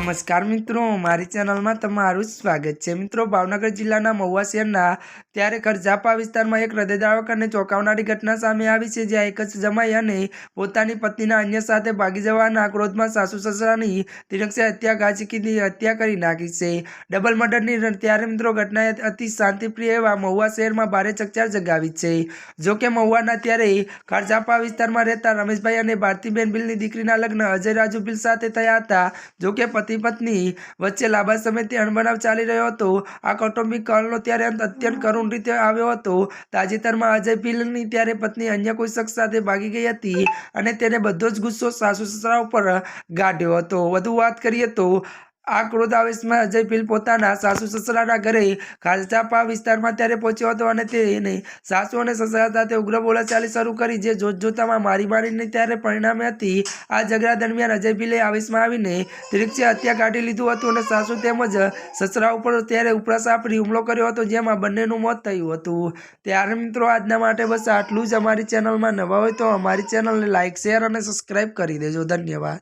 નમસ્કાર મિત્રો, મારી ચેનલમાં તમારું સ્વાગત છે. મિત્રો, ભાવનગર જિલ્લાના મહુવા શહેરના ત્યારે કરજાપા વિસ્તારમાં એક હૃદયદાવક અને ચોંકાવનારી ઘટના સામે આવી છે, જ્યાં એક જ જમાઈ અને પોતાની પત્નીના અન્ય સાથે ભાગી જવાના ક્રોધમાં સાસુ સસરાની તિરક્ષે હત્યા ગાચીકીની હત્યા કરી નાખી છે. ડબલ મર્ડરની ત્યારે મિત્રો ઘટનાએ અતિ શાંતિપ્રિય એવા મહુવા શહેરમાં ભારે ચકચાર જગાવી છે. જોકે મહુવાના ત્યારે કરજાપા વિસ્તારમાં રહેતા રમેશભાઈ અને ભારતીબેન ભીલની દીકરીના લગ્ન અજય રાજુ ભીલ સાથે થયા હતા. જો કે પતિ પત્ની વચ્ચે લાંબા સમયથી અણબનાવ ચાલી રહ્યો હતો. આ કૌટુંબિક કલહનો ત્યારે અંત અત્યંત કરુણ રીતે આવ્યો હતો. તાજેતરમાં અજય પિલની ત્યારે પત્ની અન્ય કોઈ શખ્સ સાથે ભાગી ગઈ હતી અને તેને બધો જ ગુસ્સો સાસુ સસરા ઉપર ગાઢ્યો હતો. વધુ વાત કરીએ તો આ ક્રોધ આવેશમાં અજય ભીલ પોતાના સાસુ સસરાના ઘરે ખાલચાપા વિસ્તારમાં ત્યારે પહોંચ્યો હતો અને તેને સાસુ અને સસરા સાથે ઉગ્ર બોલાચાલી શરૂ કરી, જે જોત જોતામાં મારી મારીને ત્યારે પરિણામે હતી. આ ઝઘડા દરમિયાન અજય ભીલે આવેશમાં આવીને ત્રિક્ષે હત્યા કાઢી લીધું હતું અને સાસુ તેમજ સસરા ઉપર ત્યારે ઉપરા સાપરી હુમલો કર્યો હતો, જેમાં બંનેનું મોત થયું હતું. ત્યારે મિત્રો, આજના માટે બસ આટલું જ. અમારી ચેનલમાં નવા હોય તો અમારી ચેનલને લાઇક શેર અને સબસ્ક્રાઈબ કરી દેજો. ધન્યવાદ.